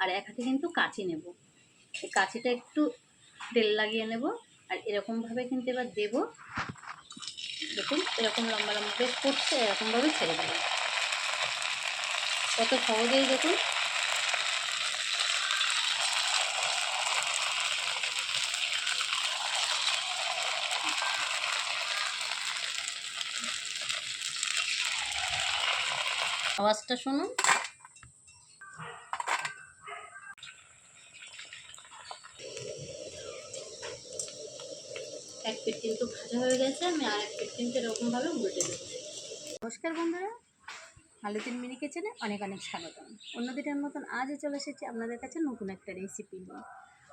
আর এক হাতে কিন্তু কাঁচি নেব। এই কাঁচিটা একটু তেল লাগিয়ে নেব আর এরকমভাবে কিন্তু এবার দেব। দেখুন, এরকম লম্বা লম্বা বেশ করছে এরকমভাবে ছেড়ে দেবো। কত সহজেই দেখুন। আওয়াজটা শুনুন। এক পিঠ কিন্তু ভাজা হয়ে গেছে, আমি আর এক কিন্তু এরকমভাবে উল্টে দিচ্ছি। নমস্কার বন্ধুরা আলুতিন মিনি কিচেনে অনেক অনেক স্বাগতম। অন্য দিনের মতন আজও চলে এসেছি আপনাদের কাছে নতুন একটা রেসিপি নিয়ে।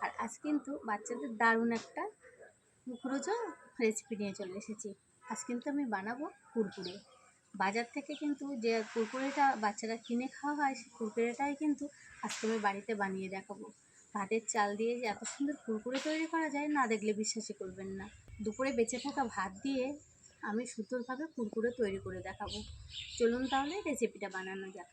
আর আজ কিন্তু বাচ্চাদের দারুণ একটা মুখরোচো রেসিপি নিয়ে চলে এসেছি। আজ কিন্তু আমি বানাবো কুরকুরে। বাজার থেকে কিন্তু যে কুরকুরেটা বাচ্চারা কিনে খাওয়া হয়, সেই কুরকুরেটাই কিন্তু আজকে আমি বাড়িতে বানিয়ে দেখাবো। ভাতের চাল দিয়ে যে এত সুন্দর কুরকুরে তৈরি করা যায়, না দেখলে বিশ্বাসই করবেন না। দুপুরে বেঁচে থাকা ভাত দিয়ে আমি সুন্দরভাবে কুরকুরে তৈরি করে দেখাবো। চলুন তাহলে রেসিপিটা বানানো যাক।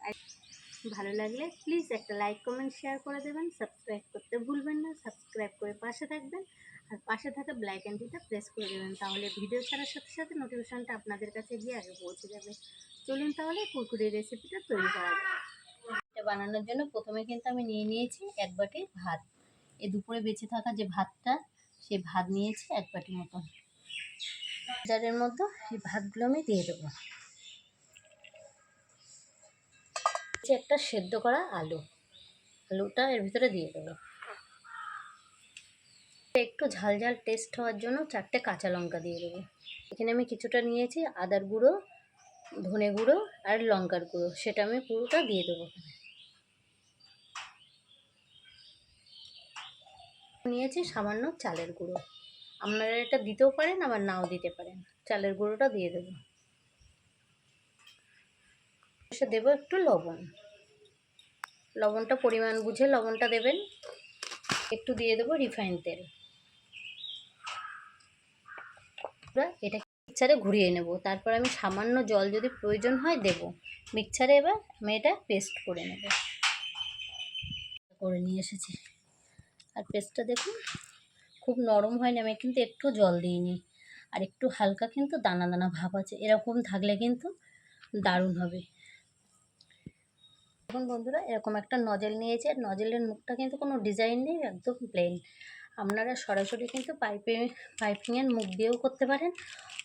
ভালো লাগলে প্লিজ একটা লাইক কমেন্ট শেয়ার করে দেবেন। সাবস্ক্রাইব করতে ভুলবেন না। সাবস্ক্রাইব করে পাশে থাকবেন। আর পাশে থাকা ব্ল্যাক অ্যান্ডিটা প্রেস করে দেবেন। তাহলে ভিডিও ছাড়ার সাথে সাথে নোটিফিকেশনটা আপনাদের কাছে গিয়ে আগে পৌঁছে যাবে। চলুন তাহলে কুরকুরে রেসিপিটা তৈরি করা যাক। এটা বানানোর জন্য প্রথমে কিন্তু আমি নিয়ে নিয়েছি এক বাটি ভাত। এ দুপুরে বেঁচে থাকা যে ভাতটা সেই ভাত নিয়েছি এক বাটি মতন। জারের মতো এই ভাতগুলো আমি দিয়ে দেবো। একটা সেদ্ধ করা আলু। আলুটা এর ভিতরে দিয়ে দেবো। একটু ঝাল ঝাল টেস্ট হওয়ার জন্য চারটে কাঁচা লঙ্কা দিয়ে দেবো। এখানে আমি কিছুটা নিয়েছি আদার গুঁড়ো, ধনে গুঁড়ো আর লঙ্কার গুঁড়ো। সেটা আমি পুরোটা দিয়ে দেবো। নিয়েছি সামান্য চালের গুঁড়ো। আপনারা এটা দিতেও পারেন, আবার নাও দিতে পারেন। চালের গুঁড়োটা দিয়ে দেবো। এসে দেবো একটু লবণ। লবণটা পরিমাণ বুঝে লবণটা দেবেন। একটু দিয়ে দেবো রিফাইন তেল। এটা মিক্সারে ঘুরিয়ে নেব। তারপর আমি সামান্য জল যদি প্রয়োজন হয় দেব। মিক্সারে এবার আমি এটা পেস্ট করে নেব। করে নিয়ে এসেছি। আর পেস্টটা দেখুন, খুব নরম হয়নি, আমি কিন্তু একটু জল দিইনি। আর একটু হালকা কিন্তু দানা দানা ভাব আছে, এরকম থাকলে কিন্তু দারুণ হবে। এখন বন্ধুরা, এরকম একটা নজেল নিয়েছে, আর নজেলের মুখটা কিন্তু কোনো ডিজাইন নেই, একদম প্লেন আপনারা সরাসরি কিন্তু পাইপে পাইপিংয়ের মুখ দিয়েও করতে পারেন।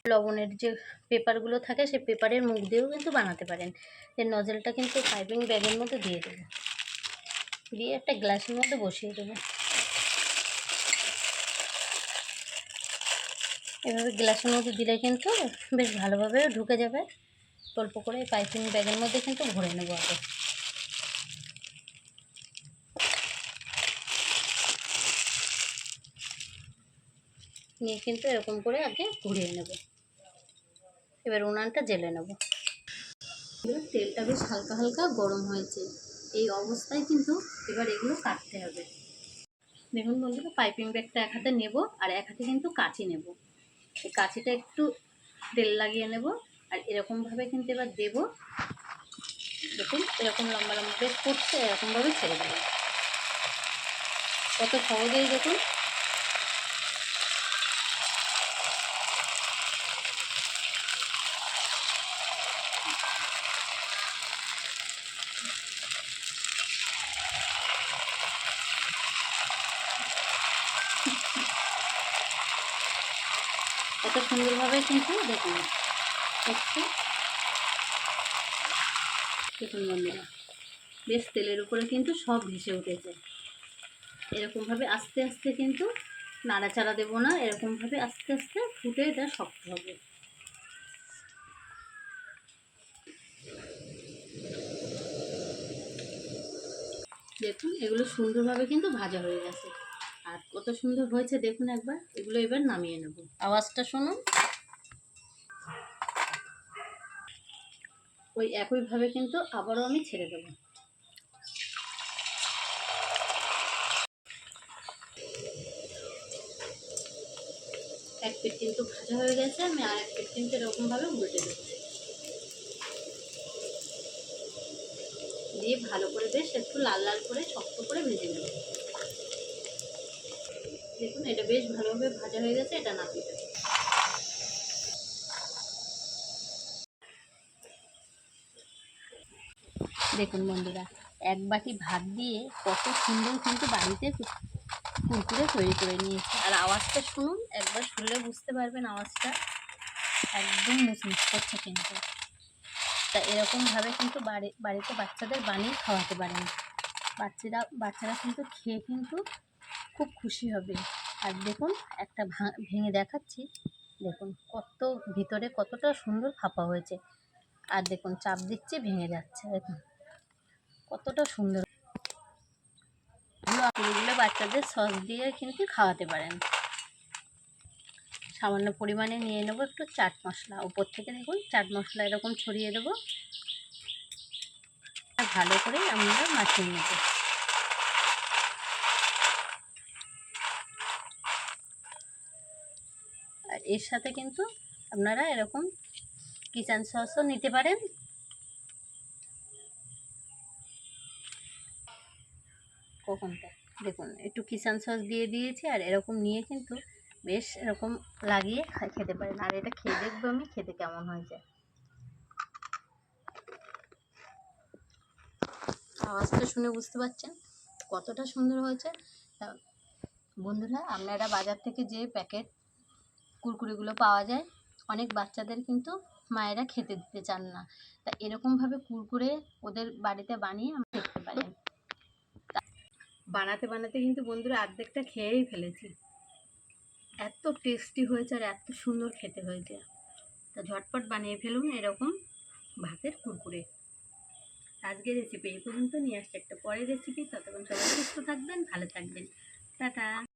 লবণের যে পেপারগুলো থাকে, সেই পেপারের মুখ দিয়েও কিন্তু বানাতে পারেন। এই নজেলটা কিন্তু পাইপিং ব্যাগের মধ্যে দিয়ে দেবো। দিয়ে একটা গ্লাসের মধ্যে বসিয়ে দেবো। এভাবে গ্লাসের মধ্যে দিলে কিন্তু বেশ ভালোভাবে ঢুকে যাবে। অল্প করে পাইপিং ব্যাগের মধ্যে কিন্তু ভরে নেব আগে। নিয়ে কিন্তু এরকম করে আগে ঘুরিয়ে নেব। এবার উনানটা জেলে নেব। এবার তেলটা বেশ হালকা হালকা গরম হয়েছে। এই অবস্থায় কিন্তু এবার এগুলো কাটতে হবে। দেখুন বন্ধুরা, পাইপিং ব্যাগটা এক হাতে নেব আর এক হাতে কিন্তু কাঁচি নেব। এই কাঠিটা একটু তেল লাগিয়ে নেব আর এরকমভাবে কিন্তু এবার দেব। দেখুন, এরকম লম্বা লম্বা বেশ করছে, এরকমভাবে ছেড়ে দেবো। কত সহজেই দেখুন কত সুন্দরভাবে কিন্তু দেখুন দেখুন বন্ধুরা, বেশ তেলের উপরে কিন্তু সব ভেসে উঠেছে। এরকমভাবে আস্তে আস্তে কিন্তু নাড়াচাড়া দেবো না, এরকমভাবে আস্তে আস্তে ফুটে এটা শক্ত হবে। দেখুন, এগুলো সুন্দরভাবে কিন্তু ভাজা হয়ে গেছে। সুন্দর হয়েছে দেখুন একবার, এগুলো এবার নামিয়ে নেব। আওয়াজটা শুনুন। ওই একইভাবে কিন্তু আবারও আমি ছেড়ে দেবো। এক পিঠ কিন্তু ভাজা হয়ে গেছে, আমি আর এক পিঠ কিন্তু এরকমভাবে উল্টে দিচ্ছি। দিয়ে ভালো করে বেশ একটু লাল লাল করে শক্ত করে ভেজে নেব। দেখুন, এটা বেশ ভালোভাবে ভাজা হয়ে গেছে, এটা দেবো দেখুন বন্ধুরা, এক বাটি ভাত দিয়ে কত সুন্দর কিন্তু বাড়িতে কুরকুরে তৈরি করে নিয়েছে। আর আওয়াজটা শুনুন, একবার শুনলে বুঝতে পারবেন আওয়াজটা। একদম মুচমুচ করছে কিন্তু। তা এরকমভাবে কিন্তু বাড়ি, বাড়িতে বাচ্চাদের বানিয়ে খাওয়াতে পারেন। বাচ্চারা বাচ্চারা কিন্তু খেয়ে কিন্তু খুব খুশি হবে। আর দেখুন, একটা ভেঙে দেখাচ্ছি। দেখুন, কত ভিতরে কতটা সুন্দর ফাঁপা হয়েছে। আর দেখুন, চাপ দিচ্ছি, ভেঙে যাচ্ছে। দেখুন, কতটা সুন্দর। এগুলো বাচ্চাদের সস দিয়ে কিন্তু খাওয়াতে পারেন। সামান্য পরিমাণে নিয়ে নেব একটু চাট মশলা। উপর থেকে দেখুন, চাট মশলা এরকম ছড়িয়ে দেবো। ভালো করে আমরা মাখিয়ে নেব। আর এর সাথে কিন্তু আপনারা এরকম কিচেন সসও নিতে পারেন। কখনটা, দেখুন, একটু কিষান সস দিয়ে দিয়েছি আর এরকম নিয়ে কিন্তু বেশ এরকম লাগিয়ে খেতে পারেন। আর এটা খেয়ে দেখব আমি, খেতে কেমন হয়েছে। আওয়াজটা শুনে বুঝতে পারছেন কতটা সুন্দর হয়েছে। বন্ধুরা, আপনারা বাজার থেকে যে প্যাকেট কুরকুরিগুলো পাওয়া যায়, অনেক বাচ্চাদের কিন্তু মায়েরা খেতে দিতে চান না। তা এরকমভাবে কুরকুরে ওদের বাড়িতে বানিয়ে আমরা দেখতে পারেন বানাতে বানাতে কিন্তু বন্ধুরা অর্ধেকটা খেয়েই ফেলেছি। এত টেস্টি হয়েছে আর এত সুন্দর খেতে হয়েছে। তা ঝটপট বানিয়ে ফেলুন এরকম ভাতের কুরকুরে। আজকের রেসিপি এই পর্যন্ত। নিয়ে আসছে একটা পরের রেসিপি ততক্ষণ সবাই সুস্থ থাকবেন, ভালো থাকবেন। টাটা।